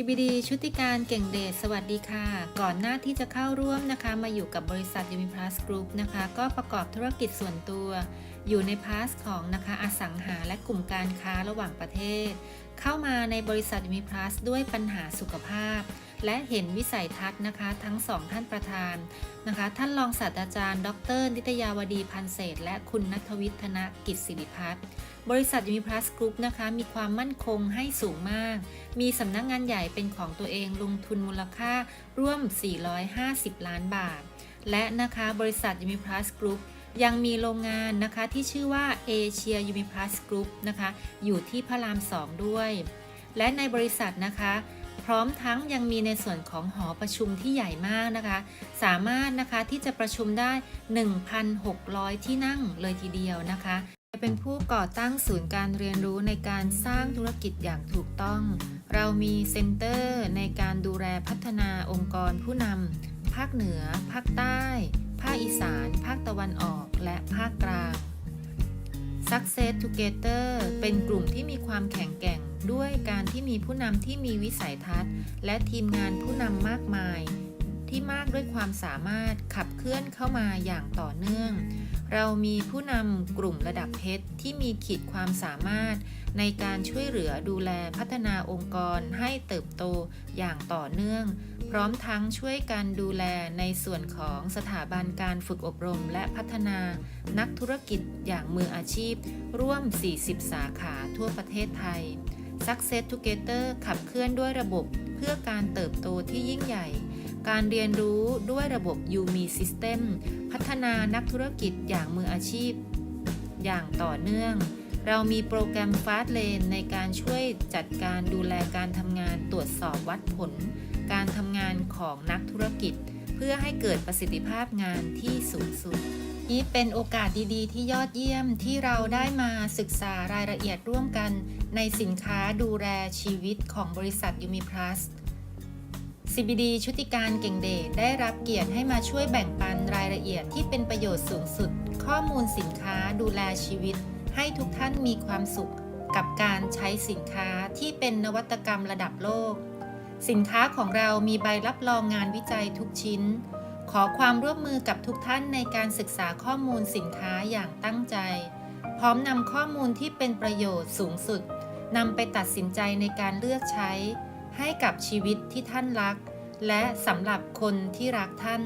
CBD ชุติการเก่งเดชสวัสดีค่ะ ก่อนหน้าที่จะเข้าร่วมนะคะ มาอยู่กับบริษัท Uniplas Group นะคะ ก็ประกอบธุรกิจส่วนตัว อยู่ในพาสของนะคะอสังหาและกลุ่มการค้าระหว่างประเทศ เข้ามาในบริษัท Uniplas ด้วยปัญหาสุขภาพ และเห็นวิสัยทัศน์นะคะ ทั้งสองท่านประธานนะคะ ท่านรองศาสตราจารย์ ดร นิตยาวดีพันเศษและคุณนัทวิทธนกิจศิริพัฒน์ บริษัท Uniplas Group นะคะ มีความมั่นคงให้สูงมาก มีสำนักงานใหญ่เป็นของตัวเองลงทุนมูลค่าร่วม 450 ล้านบาท และนะคะบริษัท Uniplas Group ยังมีโรงงานนะคะที่ชื่อว่า Asia Uniplas Group นะคะ อยู่ที่พระราม2ด้วย และในบริษัทนะคะ พร้อมทั้งยังมีในส่วนของหอประชุมที่ใหญ่มากนะคะ สามารถนะคะที่จะประชุมได้ 1,600 ที่นั่งเลยทีเดียวนะคะ เป็นผู้ก่อตั้งศูนย์การเรียนรู้ในการสร้างธุรกิจอย่างถูกต้อง เรามีเซ็นเตอร์ในการดูแลพัฒนาองค์กรผู้นำภาคเหนือ ภาคใต้ ภาคอีสาน ภาคตะวันออก และภาคกลาง Success Together เป็นกลุ่มที่มีความแข็งแกร่งด้วยการที่มีผู้นำที่มีวิสัยทัศน์ และทีมงานผู้นำมากมาย ที่มากด้วยความสามารถขับเคลื่อนเข้ามาอย่างต่อเนื่อง เรามีผู้นำกลุ่มระดับเพชรที่มีขีดความสามารถ ในการช่วยเหลือดูแลพัฒนาองค์กรให้เติบโตอย่างต่อเนื่อง พร้อมทั้งช่วยกันดูแลในส่วนของสถาบันการฝึกอบรมและพัฒนานักธุรกิจอย่างมืออาชีพ ร่วม 40 สาขาทั่วประเทศไทย Success Together ขับเคลื่อนด้วยระบบเพื่อการเติบโตที่ยิ่งใหญ่ การเรียนรู้ด้วยระบบ UMI System พัฒนานักธุรกิจอย่างมืออาชีพ อย่างต่อเนื่อง เรามีโปรแกรม Fast Lane ในการช่วยจัดการดูแลการทำงานตรวจสอบวัดผล การทำงานของนักธุรกิจ เพื่อให้เกิดประสิทธิภาพงานที่สูงสุด นี่เป็นโอกาสดีๆ ที่ยอดเยี่ยมที่เราได้มาศึกษารายละเอียดร่วมกัน ในสินค้าดูแลชีวิตของบริษัทยูมิพลัส CBD ชุติการเก่งเดชได้รับเกียรติให้มาช่วยแบ่งปันรายละเอียดที่เป็นประโยชน์สูงสุด ข้อมูลสินค้าดูแลชีวิต ให้ทุกท่านมีความสุข กับการใช้สินค้าที่เป็นนวัตกรรมระดับโลก สินค้าของเรามีใบรับรองงานวิจัยทุกชิ้น ขอความร่วมมือกับทุกท่านในการศึกษาข้อมูลสินค้าอย่างตั้งใจ พร้อมนำข้อมูลที่เป็นประโยชน์สูงสุดนำไปตัดสินใจในการเลือกใช้ ให้กับชีวิตที่ท่านรัก และสำหรับคนที่รักท่าน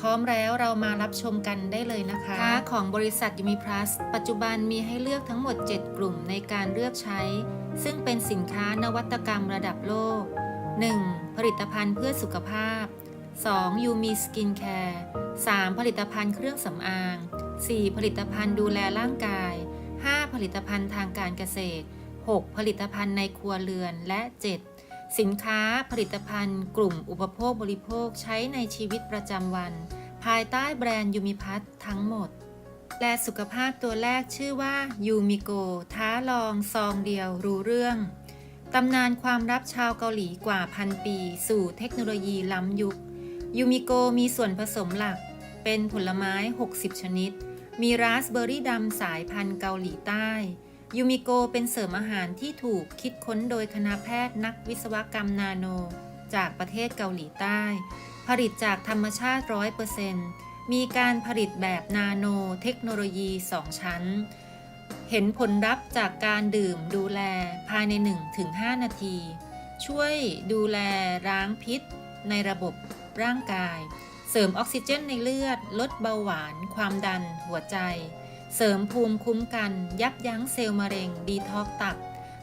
พร้อมแล้วเรามารับชมกันได้เลยนะคะค้าของบริษัทยูมิพลัสปัจจุบันมีให้เลือกทั้งหมด 7 กลุ่มในการเลือกใช้ ซึ่งเป็นสินค้านวัตกรรมระดับโลก 1. ผลิตภัณฑ์เพื่อสุขภาพ 2. ยูมีสกินแคร์ 3. ผลิตภัณฑ์เครื่องสำอาง 4. ผลิตภัณฑ์ดูแลร่างกาย 5. ผลิตภัณฑ์ทางการเกษตร 6. ผลิตภัณฑ์ในครัวเรือนและ 7. สินค้าผลิตภัณฑ์ กลุ่มอุปโภคบริโภคใช้ในชีวิตประจำวัน ภายใต้แบรนด์ยูมิพัททั้งหมด และสุขภาพตัวแรกชื่อว่ายูมิโก ท้าลองซองเดียวรู้เรื่อง ตำนานความลับชาวเกาหลีกว่าพันปี สู่เทคโนโลยีล้ำยุค ยูมิโกมีส่วนผสมหลัก เป็นผลไม้ 60 ชนิด มีราสเบอร์รี่ดำสายพันธุ์เกาหลีใต้ ยูมิโกเป็นเสริมอาหารที่ถูกคิดค้นโดยคณะแพทย์นักวิศวกรรมนาโน จากประเทศเกาหลีใต้ ผลิตจากธรรมชาติ100%มีการผลิตแบบนาโนเทคโนโลยี 2 ชั้น เห็นผลลัพธ์จากการดื่มดูแลภายใน 1-5 นาที ช่วยดูแลล้างพิษในระบบร่างกาย เสริมออกซิเจนในเลือด ลดเบาหวาน ความดัน หัวใจ เสริมภูมิคุ้มกัน ยับยั้งเซลล์มะเร็ง ดีท็อกตับ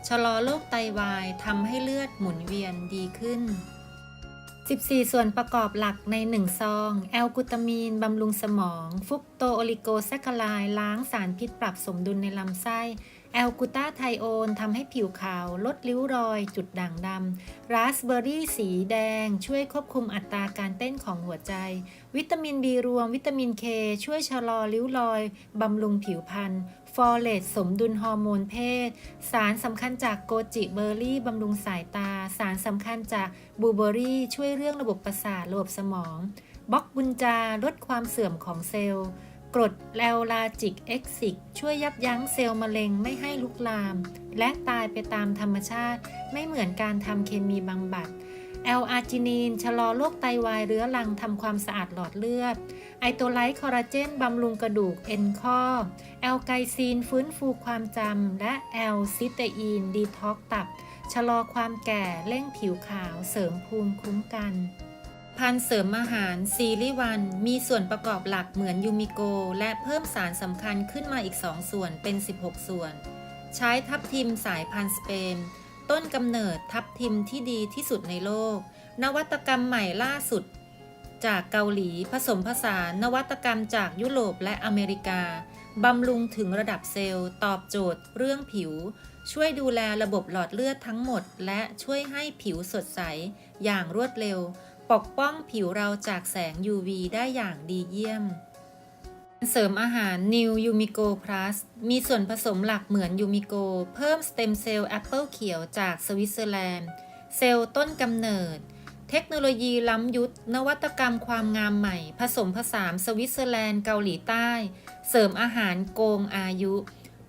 ชะลอโรคไตวายทำให้เลือดหมุนเวียนดีขึ้น 14 ส่วนประกอบหลักใน 1 ซอง แอลกูตามีน บำรุงสมอง ฟุกโตโอลิโกแซคคาไลด์ล้างสารพิษปรับสมดุลในลำไส้ แอลกูตาไทโอนทำให้ผิวขาว ลดริ้วรอย จุดด่างดำราสเบอร์รี่สีแดง ช่วยควบคุมอัตราการเต้นของหัวใจ วิตามินบีรวม วิตามินเคช่วยชะลอริ้วรอย บำรุงผิวพรรณฟอเลตสมดุลฮอร์โมนเพศ สารสำคัญจากโกจิเบอร์รี่บำรุงสายตา สารสำคัญจากบูเบอร์รี่ช่วยเรื่องระบบประสาทระบบสมองบล็อกบุญจาลดความเสื่อมของเซลล์ กรดแอลลาจิกเอ็กซิกช่วยยับยั้งเซลล์มะเร็งไม่ให้ลุกลาม และตายไปตามธรรมชาติ ไม่เหมือนการทำเคมีบำบัดแอลอาร์จินีนชะลอโรคไตวายเรื้อรังทำความสะอาดหลอดเลือด ไอโตไลท์คอลลาเจนบำรุงกระดูกเอ็นข้อ แอลไกซีนฟื้นฟูความจำ และแอลซิเตอีนดีท็อกตับ ชะลอความแก่เร่งผิวขาวเสริมภูมิคุ้มกัน พันเสริมอาหารซีรีวัน มีส่วนประกอบหลักเหมือนยูมิโก และเพิ่มสารสำคัญขึ้นมาอีก 2 ส่วนเป็น 16 ส่วน ใช้ทับทิมสายพันธุ์สเปน ต้นกำเนิดทับทิมที่ดีที่สุดในโลก นวัตกรรมใหม่ล่าสุด จากเกาหลีผสมผสานนวัตกรรมจากยุโรปและอเมริกาบำรุงถึงระดับเซลล์ ตอบโจทย์ เรื่องผิว ช่วยดูแลระบบหลอดเลือดทั้งหมด และช่วยให้ผิวสดใส อย่างรวดเร็ว ปกป้องผิวเราจากแสง UV ได้อย่างดีเยี่ยม เสริมอาหาร New Yumigo Plus มีส่วนผสมหลักเหมือนยูมิโกเพิ่มสเต็มเซลล์แอปเปิลเขียวจากสวิตเซอร์แลนด์ เซลล์ต้นกำเนิด เทคโนโลยีล้ำยุทธนวัตกรรมความงามใหม่ ผสมผสานสวิตเซอร์แลนด์เกาหลีใต้ เสริมอาหารโกงอายุ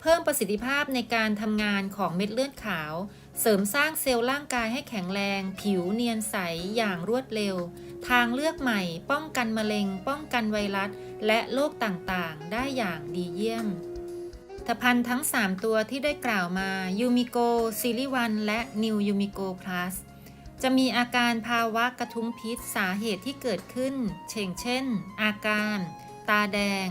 เพิ่มประสิทธิภาพในการทำงานของเม็ดเลือดขาว เสริมสร้างเซลล์ร่างกายให้แข็งแรง ผิวเนียนใสอย่างรวดเร็ว ทางเลือกใหม่ ป้องกันมะเร็ง ป้องกันไวรัส และโรคต่างๆ ได้อย่างดีเยี่ยมผลิตภัณฑ์ทั้ง 3 ตัวที่ได้กล่าวมายูมิโกซิลิวันและนิวยูมิโกพลัสจะมีอาการภาวะกระทุ้งพิษสาเหตุที่เกิดขึ้น เช่นเช่น อาการ ตาแดง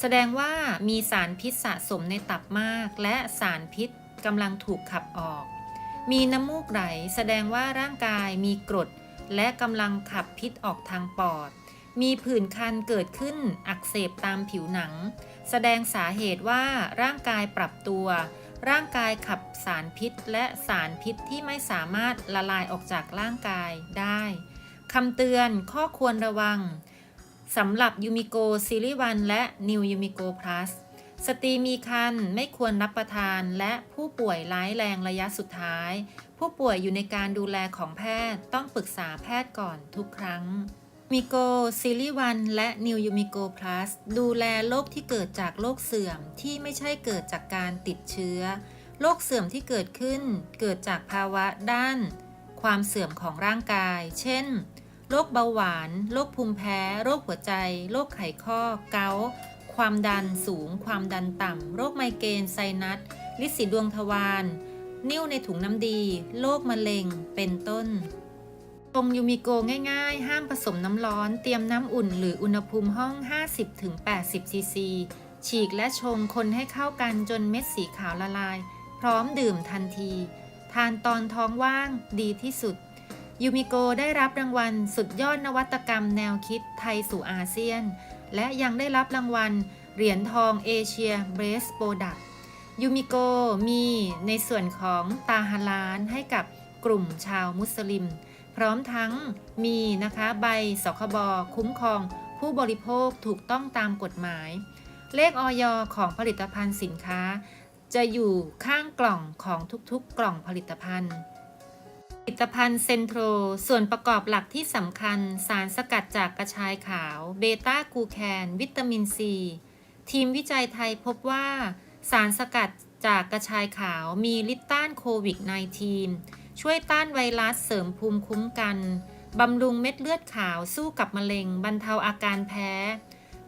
แสดงว่ามีสารพิษสะสมในตับมาก และสารพิษกำลังถูกขับออก มีน้ำมูกไหลแสดงว่าร่างกายมีกรด และกำลังขับพิษออกทางปอด มีผื่นคันเกิดขึ้นอักเสบตามผิวหนัง แสดงสาเหตุว่าร่างกายปรับตัว ร่างกายขับสารพิษและสารพิษที่ไม่สามารถละลายออกจากร่างกายได้คำเตือนข้อควรระวังสำหรับยูมิโกซีรีวันและนิวยูมิโกพลัส สตรีมีครรภ์ไม่ควรรับประทานและผู้ป่วยร้ายแรงระยะสุดท้าย ผู้ป่วยอยู่ในการดูแลของแพทย์ต้องปรึกษาแพทย์ก่อนทุกครั้งมิโกซีรีวันและนิวยูมิโกพลัสดูแลโรคที่เกิดจากโรคเสื่อมที่ไม่ใช่เกิดจากการติดเชื้อโรคเสื่อมที่เกิดขึ้น เกิดจากภาวะด้าน ความเสื่อมของร่างกาย เช่นโรคเบาหวานโรคภูมิแพ้โรคหัวใจโรคไขข้อเกาต์ ความดันสูง ความดันต่ำ โรคไมเกรนไซนัสลิสีดวงทวารนิ่วในถุงน้ำดี โรคมะเร็ง เป็นต้นชงยูมิโกง่ายๆ ห้ามผสมน้ำร้อน เตรียมน้ำอุ่นหรืออุณหภูมิห้อง 50-80 ซีซี ฉีกและชงคนให้เข้ากันจนเม็ดสีขาวละลาย พร้อมดื่มทันที ทานตอนท้องว่างดีที่สุด ยูมิโกได้รับรางวัลสุดยอดนวัตกรรมแนวคิดไทยสู่อาเซียน และยังได้รับรางวัลเหรียญทองเอเชียเบรสโปรดักยูมิโกมีในส่วนของตาฮาลานให้กับกลุ่มชาวมุสลิม พร้อมทั้งมีนะคะใบสคบคุ้มครองผู้บริโภคถูกต้องตามกฎหมาย เลขออยของผลิตภัณฑ์สินค้า จะอยู่ข้างกล่องของทุกๆกล่องผลิตภัณฑ์ ผลิตภัณฑ์เซนโทร ส่วนประกอบหลักที่สำคัญ สารสกัดจากกระชายขาว เบต้ากูแคน วิตามินซี ทีมวิจัยไทยพบว่าสารสกัดจากกระชายขาวมีฤทธิ์ต้านโควิด -19 ช่วยต้านไวรัสเสริมภูมิคุ้มกัน บำรุงเม็ดเลือดขาวสู้กับมะเร็ง บรรเทาอาการแพ้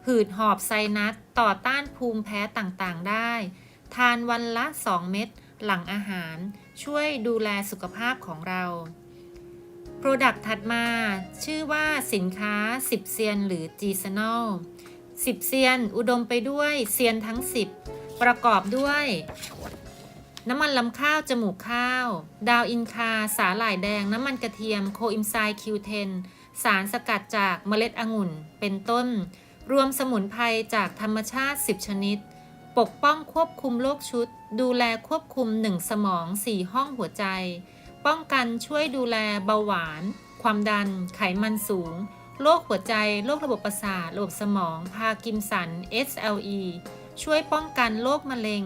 หืดหอบไซนัสต่อต้านภูมิแพ้ต่างๆได้ ทานวันละ 2 เม็ดหลังอาหาร ช่วยดูแลสุขภาพของเราโปรดักต์ถัดมา ชื่อว่าสินค้า 10 เซียนหรือ g s e n a l 10 เซียน อุดมไปด้วยเซียนทั้ง 10 ประกอบด้วย น้ำมันลำข้าว จมูกข้าว ดาวอินคา สาหร่ายแดง น้ำมันกระเทียม โคอิมไซคิวเทน สารสกัดจากเมล็ดองุ่น เป็นต้น รวมสมุนไพรจากธรรมชาติ 10 ชนิด ปกป้องควบคุมโรคชุด ดูแลควบคุม 1 สมอง 4 ห้องหัวใจ ป้องกันช่วยดูแลเบาหวาน ความดัน ไขมันสูง โรคหัวใจ โรคระบบประสาท ระบบสมอง พาร์กินสัน SLE ช่วยป้องกันโรคมะเร็ง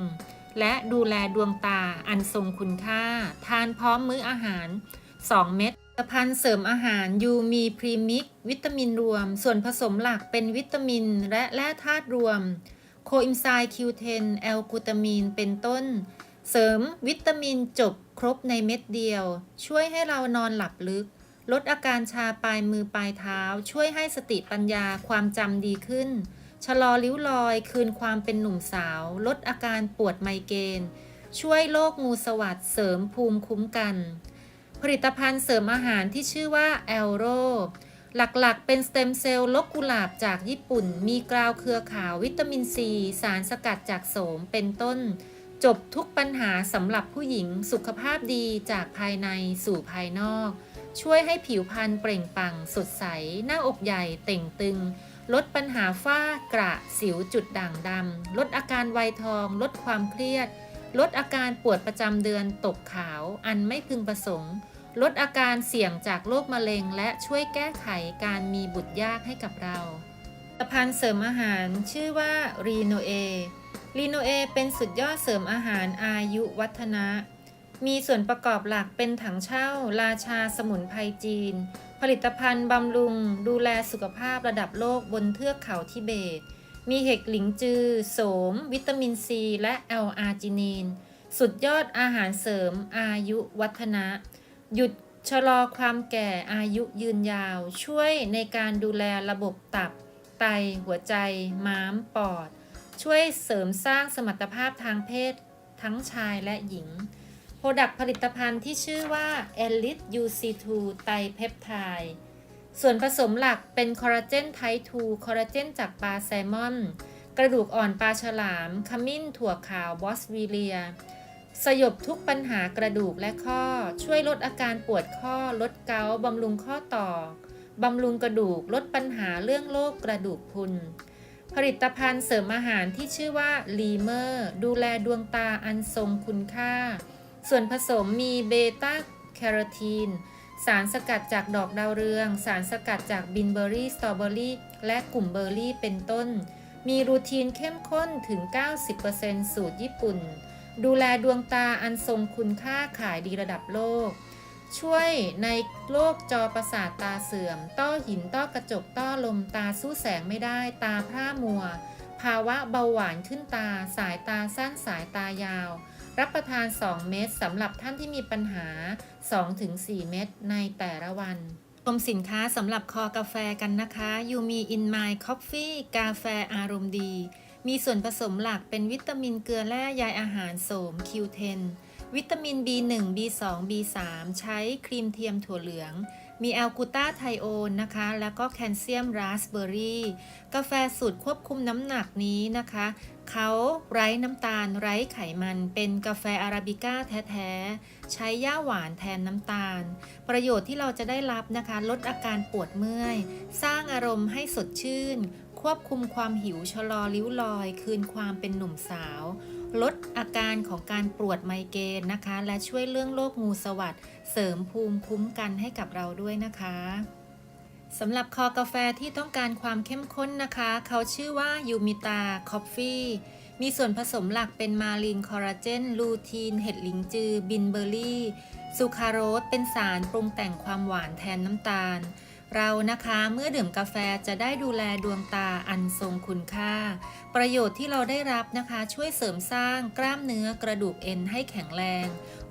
และดูแลดวงตาอันทรงคุณค่า ทานพร้อมมื้ออาหาร 2 เม็ดผลิตภัณฑ์เสริมอาหารยูมีพรีมิก วิตามินรวม ส่วนผสมหลักเป็นวิตามินและแร่ธาตุรวม อินไซม์ Q10 แอลกูตามีน เป็นต้น เสริมวิตามินจบครบในเม็ดเดียว ช่วยให้เรานอนหลับลึก ลดอาการชาปลายมือปลายเท้า ช่วยให้สติปัญญาความจำดีขึ้น ชะลอริ้วรอยคืนความเป็นหนุ่มสาว ลดอาการปวดไมเกรนช่วยโรคงูสวัสดเสริมภูมิคุ้มกัน ผลิตภัณฑ์เสริมอาหารที่ชื่อว่าแอลโร หลักๆ เป็นสเต็มเซลล์ลกกุหลาบจากญี่ปุ่น มีกราวเครือขาววิตามินซี สารสกัดจากโสมเป็นต้น จบทุกปัญหาสำหรับผู้หญิงสุขภาพดีจากภายในสู่ภายนอก ช่วยให้ผิวพรรณเปล่งปลั่งสดใส หน้าอกใหญ่เต่งตึง ลดปัญหาฝ้ากระสิวจุดด่างดำลดอาการวัยทอง ลดความเครียด ลดอาการปวดประจำเดือนตกขาว อันไม่พึงประสงค์ ลดอาการเสี่ยงจากโรคมะเร็ง และช่วยแก้ไขการมีบุตรยากให้กับเราผลิตภัณฑ์เสริมอาหารชื่อว่ารีโนเอรีโนเอเป็นสุดยอดเสริมอาหารอายุวัฒนะ มีส่วนประกอบหลักเป็นถังเช่า ราชาสมุนไพรจีน ผลิตภัณฑ์บำรุง ดูแลสุขภาพระดับโลกบนเทือกเขาทิเบต มีเห็ดหลิงจือ โสม วิตามินซี และแอลอาร์จินีน สุดยอดอาหารเสริมอายุวัฒนะ หยุดชะลอความแก่อายุยืนยาว ช่วยในการดูแลระบบตับ ไตหัวใจ ม้ามปอด ช่วยเสริมสร้างสมรรถภาพทางเพศ ทั้งชายและหญิงโปรดักต์ผลิตภัณฑ์ที่ชื่อว่า Elite UC2 ไตเพปไทด์ส่วนผสมหลักเป็นคอลลาเจนไทป์2คอลลาเจนจากปลาแซลมอน กระดูกอ่อนปลาฉลาม ขมิ้นถั่วขาวบอสวีเลีย สยบทุกปัญหากระดูกและข้อ ช่วยลดอาการปวดข้อ ลดเกาบำรุงข้อต่อบำรุงกระดูก ลดปัญหาเรื่องโรคกระดูกพรุน ผลิตภัณฑ์เสริมอาหารที่ชื่อว่าลีเมอร์ดูแลดวงตาอันทรงคุณค่า ส่วนผสมมีเบต้าแคโรทีน สารสกัดจากดอกดาวเรือง สารสกัดจากบินเบอรี่ สตรอเบอรี่ และกลุ่มเบอร์รี่เป็นต้น มีรูทีนเข้มข้นถึง 90%สูตรญี่ปุ่น ดูแลดวงตาอันทรงคุณค่าขายดีระดับโลก ช่วยในโรคจอประสาทตาเสื่อม ต้อหินต้อกระจกต้อลมตาสู้แสงไม่ได้ ตาพร่ามัว ภาวะเบาหวานขึ้นตา สายตาสั้นสายตายาว รับประทาน 2 เม็ดสำหรับท่านที่มีปัญหา 2-4 เม็ดในแต่ละวันชมสินค้าสำหรับคอกาแฟกันนะคะยูมี In My Coffee กาแฟอารมณ์ดี มีส่วนผสมหลักเป็นวิตามินเกลือแร่ใยอาหารโสม Q10 วิตามิน B1 B2 B3 ใช้ครีมเทียมถั่วเหลือง มีแอลกูตาไทโอนนะคะ แล้วก็แคลเซียมราสเบอร์รี่ กาแฟสูตรควบคุมน้ำหนักนี้นะคะ เขาไร้น้ำตาลไร้ไขมัน เป็นกาแฟอาราบิก้าแท้ๆ ใช้ย่าหวานแทนน้ำตาล ประโยชน์ที่เราจะได้รับนะคะ ลดอาการปวดเมื่อย สร้างอารมณ์ให้สดชื่น ควบคุมความหิวชะลอริ้วรอย คืนความเป็นหนุ่มสาว ลดอาการของการปวดไมเกรนนะคะ และช่วยเรื่องโรคงูสวัสดเสริมภูมิคุ้มกันให้กับเราด้วยนะคะสำหรับคอกาแฟที่ต้องการความเข้มข้นนะคะ เขาชื่อว่ายูมิตาคอฟฟี่มีส่วนผสมหลักเป็นมาลินคอลลาเจน ลูทีน เห็ดหลิงจือ บินเบอร์รี่ซูคราโรสเป็นสารปรุงแต่งความหวานแทนน้ำตาล เรานะคะเมื่อดื่มกาแฟจะได้ดูแลดวงตาอันทรงคุณค่า ประโยชน์ที่เราได้รับนะคะช่วยเสริมสร้างกล้ามเนื้อกระดูกเอ็นให้แข็งแรง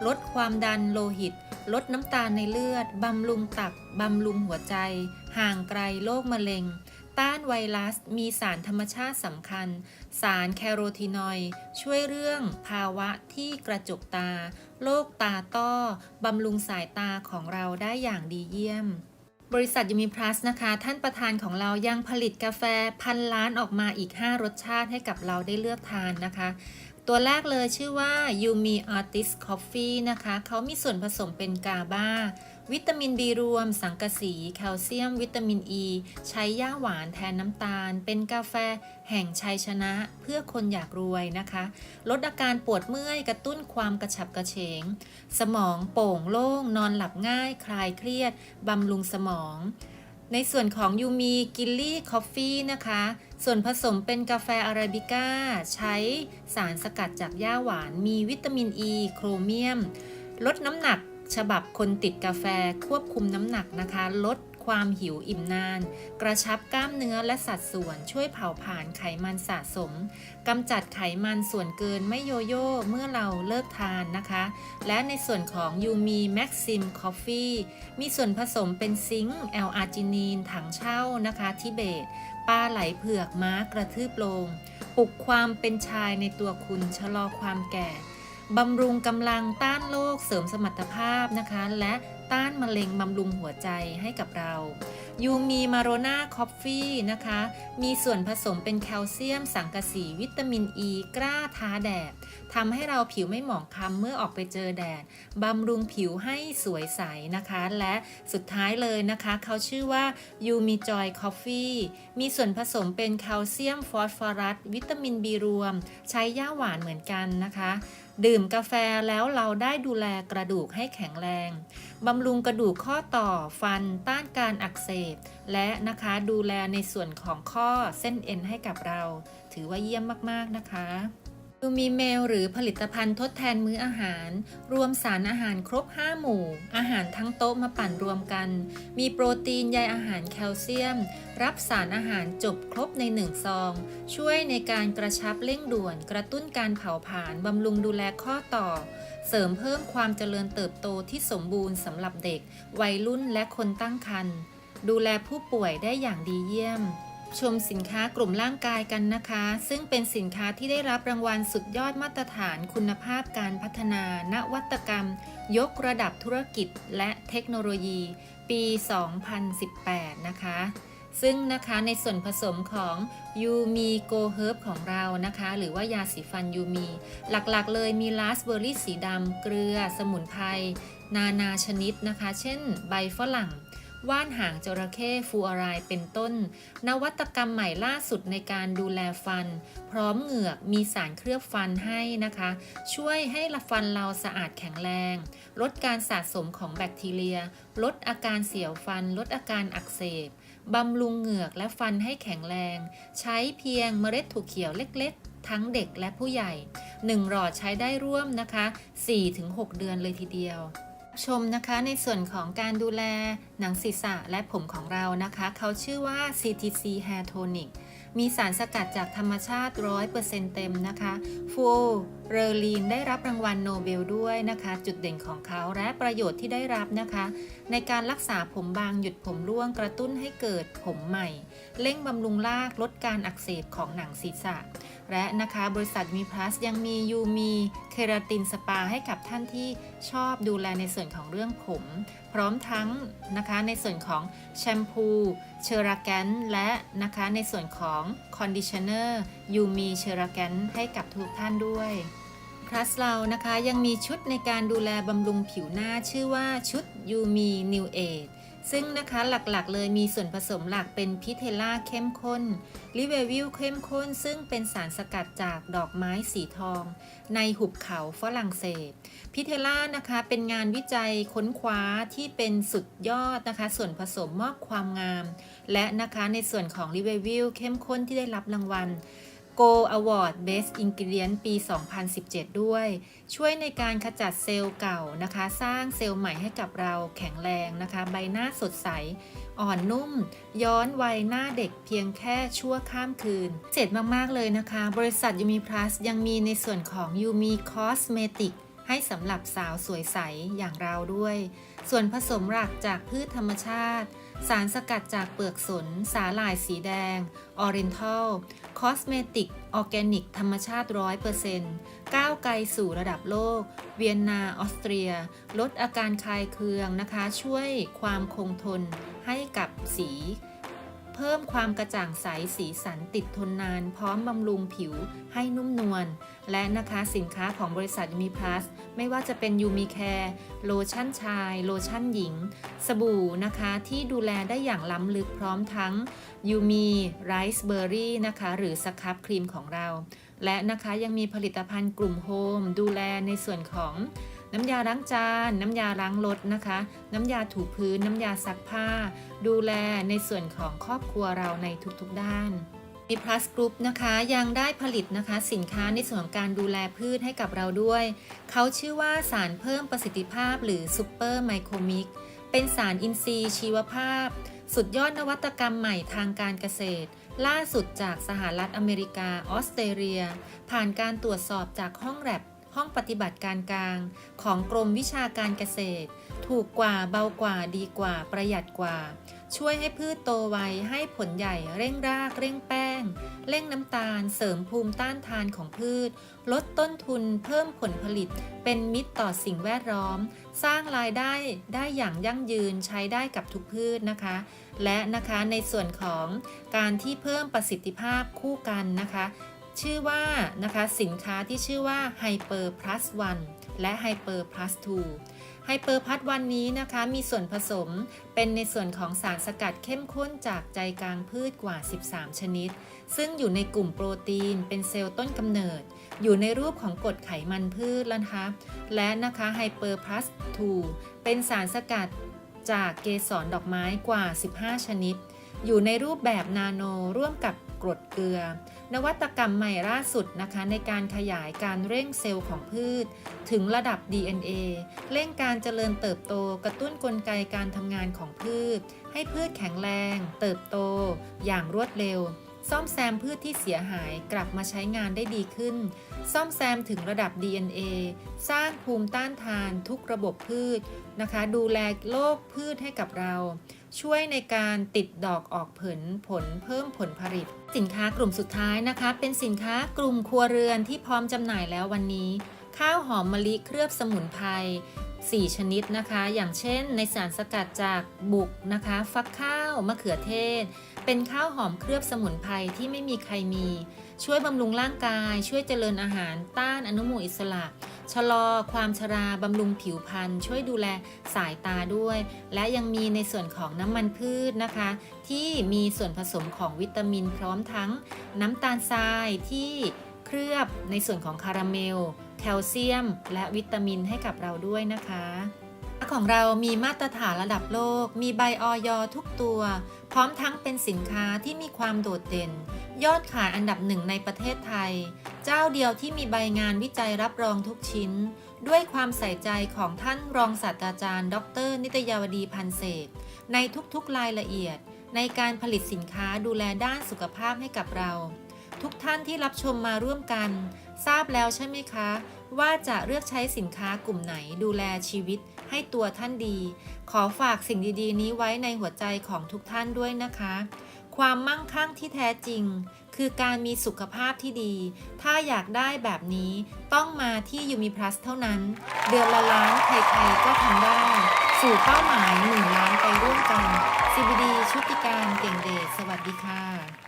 ลดความดันโลหิต ลดน้ำตาลในเลือด บำรุงตับบำรุงหัวใจ ห่างไกลโรคมะเร็ง ต้านไวรัส มีสารธรรมชาติสำคัญ สารแคโรทีนอยด์ช่วยเรื่องภาวะที่กระจกตาโรคตาต้อบำรุงสายตาของเราได้อย่างดีเยี่ยม บริษัทยูมิพลัสนะคะ ท่านประธานของเรายังผลิตกาแฟพันล้านออกมาอีก 5 รสชาติให้กับเราได้เลือกทานนะคะ ตัวแรกเลยชื่อว่า Yumi Artist Coffee นะคะ เขามีส่วนผสมเป็นกาบา วิตามิน B รวม สังกะสี แคลเซียม วิตามินอ e, ีใช้ย่าหวานแทนน้ำตาล เป็นกาแฟแห่งชัยชนะเพื่อคนอยากรวยนะคะ ลดอาการปวดเมื่อยกระตุ้นความกระฉับกระเฉง สมองโป่งโล่ง นอนหลับง่าย คลายเครียด บำรุงสมอง ในส่วนของยูมีกิลลี่คอฟฟี่นะคะ ส่วนผสมเป็นกาแฟอาราบิก้า ใช้สารสกัดจากหญ้าหวาน มีวิตามินอ e, ีโครเมียม ลดน้ำหนัก ฉบับคนติดกาแฟควบคุมน้ำหนักนะคะ ลดความหิวอิ่มนาน กระชับกล้ามเนื้อและสัดส่วน ช่วยเผาผลาญไขมันสะสมกำจัดไขมันส่วนเกินไม่โยโย่เมื่อเราเลิกทานนะคะ และในส่วนของยูมีแม็กซิมคอฟฟี่มีส่วนผสมเป็นซิงค์แอลอาร์จินีน ถังเช่านะคะทิเบตปลาไหลเผือกม้ากระทืบโลงปลุกความเป็นชายในตัวคุณชะลอความแก่ บำรุงกำลังต้านโรคเสริมสมรรถภาพนะคะ และต้านมะเร็งบำรุงหัวใจให้กับเรายูมีมาโรนาคอฟฟี่นะคะ มีส่วนผสมเป็นแคลเซียม สังกะสีวิตามินอ e, ีกล้าท้าแดดทำให้เราผิวไม่หมองคล้ำเมื่อออกไปเจอแดดบำรุงผิวให้สวยใสนะคะ และสุดท้ายเลยนะคะ เขาชื่อว่ายูมีจอยคอฟฟี่มีส่วนผสมเป็นแคลเซียมฟอสฟอรัส วิตามินบีรวม ใช้ย่าหวานเหมือนกันนะคะ ดื่มกาแฟแล้วเราได้ดูแลกระดูกให้แข็งแรง บำรุงกระดูกข้อต่อฟันต้านการอักเสบ และนะคะดูแลในส่วนของข้อเส้นเอ็นให้กับเรา ถือว่าเยี่ยมมากๆนะคะ ดูมีเมลหรือผลิตภัณฑ์ทดแทนมื้ออาหาร รวมสารอาหารครบ 5 หมู่ อาหารทั้งโต๊ะมาปั่นรวมกัน มีโปรตีนใยอาหารแคลเซียม รับสารอาหารจบครบใน1ซอง ช่วยในการกระชับเร่งด่วน กระตุ้นการเผาผลาญบำรุงดูแลข้อต่อ เสริมเพิ่มความเจริญเติบโตที่สมบูรณ์สำหรับเด็ก วัยรุ่นและคนตั้งครรภ์ดูแลผู้ป่วยได้อย่างดีเยี่ยม ชมสินค้ากลุ่มร่างกายกันนะคะ ซึ่งเป็นสินค้าที่ได้รับรางวัลสุดยอดมาตรฐานคุณภาพการพัฒนา นวัตกรรม ยกระดับธุรกิจและเทคโนโลยี ปี 2018 นะคะซึ่งนะคะในส่วนผสมของยูมีโกเฮิร์บของเรานะคะ หรือว่ายาสีฟันยูมีหลักๆ เลยมีราสเบอร์รี่สีดำเกลือ สมุนไพรนานาชนิดนะคะ เช่น ใบฝรั่ง ว่านหางจระเข้ฟูอารายเป็นต้น นวัตกรรมใหม่ล่าสุดในการดูแลฟัน พร้อมเหงือกมีสารเคลือบฟันให้นะคะ ช่วยให้ละฟันเราสะอาดแข็งแรง ลดการสะสมของแบคทีเรีย ลดอาการเสียวฟัน ลดอาการอักเสบบำรุงเหงือกและฟันให้แข็งแรง ใช้เพียงเมล็ดถั่วเขียวเล็กๆ ทั้งเด็กและผู้ใหญ่ 1 หลอดใช้ได้ร่วมนะคะ 4-6 เดือนเลยทีเดียว ชมนะคะในส่วนของการดูแลหนังศีรษะและผมของเรานะคะ เขาชื่อว่า CTC Hair Tonic มีสารสกัดจากธรรมชาติ 100%เต็มนะคะฟูเรลีนได้รับรางวัลโนเบลด้วยนะคะ จุดเด่นของเขาและประโยชน์ที่ได้รับนะคะ ในการรักษาผมบางหยุดผมร่วงกระตุ้นให้เกิดผมใหม่ เร่งบำรุงรากลดการอักเสบของหนังศีรษะ และนะคะบริษัทมีพลัสยังมียูมีเคราตินสปาให้กับท่านที่ชอบดูแลในส่วนของเรื่องผม พร้อมทั้งนะคะในส่วนของแชมพูเชอราแกนและนะคะในส่วนของคอนดิชเนอร์ยูมีเชอราแกนให้กับทุกท่านด้วยพลัสเรานะคะยังมีชุดในการดูแลบำรุงผิวหน้าชื่อว่าชุดยูมีนิวเอท ซึ่งนะคะหลักๆ เลยมีส่วนผสมหลักเป็นพิเทล่าเข้มข้น ลิเววิลเข้มข้น ซึ่งเป็นสารสกัดจากดอกไม้สีทอง ในหุบเขาฝรั่งเศส พิเทล่านะคะเป็นงานวิจัยค้นคว้าที่เป็นสุดยอดนะคะ ส่วนผสมมอบความงาม และนะคะในส่วนของลิเววิลเข้มข้นที่ได้รับรางวัล Go Award Best Ingredient ปี 2017 ด้วย ช่วยในการขจัดเซลล์เก่านะคะ สร้างเซลล์ใหม่ให้กับเราแข็งแรงนะคะ ใบหน้าสดใส อ่อนนุ่ม ย้อนวัยหน้าเด็กเพียงแค่ชั่วข้ามคืน เสร็จมาก ๆ เลยนะคะ บริษัทยูมีพลัสยังมีในส่วนของยูมีคอสเมติกให้สำหรับสาวสวยใสอย่างเราด้วย ส่วนผสมหลักจากพืชธรรมชาติ สารสกัดจากเปลือกสน สาหร่ายสีแดง ออริเอนทัล คอสเมติก ออร์แกนิก ธรรมชาติ100%ก้าวไกลสู่ระดับโลก เวียนนา ออสเตรีย ลดอาการคลายเคืองนะคะ ช่วยความคงทนให้กับสี เพิ่มความกระจ่างใสสีสันติดทนนาน พร้อมบำรุงผิวให้นุ่มนวลและนะคะสินค้าของบริษัทยูมีพลัสไม่ว่าจะเป็นยูมีแคร์โลชั่นชาย โลชั่นหญิง สบู่นะคะที่ดูแลได้อย่างล้ำลึกพร้อมทั้งยูมีไรซ์เบอร์รี่นะคะหรือสครับครีมของเรา และนะคะยังมีผลิตภัณฑ์กลุ่มโฮมดูแลในส่วนของ น้ำยาล้างจาน น้ำยาล้างรถนะคะ น้ำยาถูพื้น น้ำยาซักผ้า ดูแลในส่วนของครอบครัวเราในทุกๆด้านมี Plus Group นะคะยังได้ผลิตนะคะสินค้าในส่วนของการดูแลพืชให้กับเราด้วย เขาชื่อว่าสารเพิ่มประสิทธิภาพหรือ Super Micromic เป็นสารอินทรีย์ชีวภาพ สุดยอดนวัตกรรมใหม่ทางการเกษตร ล่าสุดจากสหรัฐอเมริกา ออสเตรเลีย ผ่านการตรวจสอบจากห้องแลบ ห้องปฏิบัติการกลาง ของกรมวิชาการเกษตร ถูกกว่าเบากว่าดีกว่าประหยัดกว่า ช่วยให้พืชโตไวให้ผลใหญ่เร่งรากเร่งแป้ง เร่งน้ำตาล เสริมภูมิต้านทานของพืช ลดต้นทุนเพิ่มผลผลิต เป็นมิตรต่อสิ่งแวดล้อม สร้างรายได้ได้อย่างยั่งยืนใช้ได้กับทุกพืชนะคะ และนะคะในส่วนของการที่เพิ่มประสิทธิภาพคู่กันนะคะ ชื่อว่านะคะสินค้าที่ชื่อว่า Hyper Plus 1 และ Hyper Plus 2 Hyper Plus 1 นี้นะคะมีส่วนผสมเป็นในส่วนของสารสกัดเข้มข้นจากใจกลางพืชกว่า 13 ชนิด ซึ่งอยู่ในกลุ่มโปรตีนเป็นเซลล์ต้นกำเนิด อยู่ในรูปของกรดไขมันพืชแล้วนะคะและนะคะ Hyper Plus 2เป็นสารสกัดจากเกสรดอกไม้กว่า 15 ชนิด อยู่ในรูปแบบนาโนร่วมกับกรดเกลือ นวัตกรรมใหม่ล่าสุดนะคะในการขยายการเร่งเซลล์ของพืช ถึงระดับ DNA เร่งการเจริญเติบโตกระตุ้นกลไกการทำงานของพืช ให้พืชแข็งแรง เติบโต อย่างรวดเร็ว ซ่อมแซมพืชที่เสียหายกลับมาใช้งานได้ดีขึ้น ซ่อมแซมถึงระดับ DNA สร้างภูมิต้านทานทุกระบบพืชนะคะ ดูแลโรคพืชให้กับเรา ช่วยในการติดดอกออกผลผลเพิ่มผลผลิต สินค้ากลุ่มสุดท้ายนะคะ เป็นสินค้ากลุ่มครัวเรือนที่พร้อมจำหน่ายแล้ววันนี้ ข้าวหอมมะลิเคลือบสมุนไพร4 ชนิดนะคะ อย่างเช่น ในสารสกัดจากบุกนะคะ ฟักข้าวมะเขือเทศ เป็นข้าวหอมเคลือบสมุนไพรที่ไม่มีใครมี ช่วยบำรุงร่างกาย ช่วยเจริญอาหารต้านอนุมูลอิสระ ชะลอความชราบำรุงผิวพรรณช่วยดูแลสายตาด้วย และยังมีในส่วนของน้ำมันพืชนะคะ ที่มีส่วนผสมของวิตามินพร้อมทั้งน้ำตาลทรายที่เคลือบในส่วนของคาราเมล แคลเซียม และวิตามินให้กับเราด้วยนะคะ ของเรามีมาตรฐานระดับโลก มีใบออยทุกตัว พร้อมทั้งเป็นสินค้าที่มีความโดดเด่น ยอดขายอันดับหนึ่งในประเทศไทย เจ้าเดียวที่มีใบงานวิจัยรับรองทุกชิ้น ด้วยความใส่ใจของท่านรองศาสตราจารย์ ดร นิตยาวดีพันเศษในทุกๆรายละเอียด ในการผลิตสินค้าดูแลด้านสุขภาพให้กับเรา ทุกท่านที่รับชมมาร่วมกัน ทราบแล้วใช่ไหมคะ ว่าจะเลือกใช้สินค้ากลุ่มไหนดูแลชีวิตให้ตัวท่านดี ขอฝากสิ่งดีๆ นี้ไว้ในหัวใจของทุกท่านด้วยนะคะ ความมั่งคั่งที่แท้จริง คือการมีสุขภาพที่ดี ถ้าอยากได้แบบนี้ต้องมาที่ยูมิพลัสเท่านั้น เดือนละล้านใครๆก็ทำได้ สู่เป้าหมาย1ล้านไปร่วมกัน CBD ชุติการเก่งเดชสวัสดีค่ะ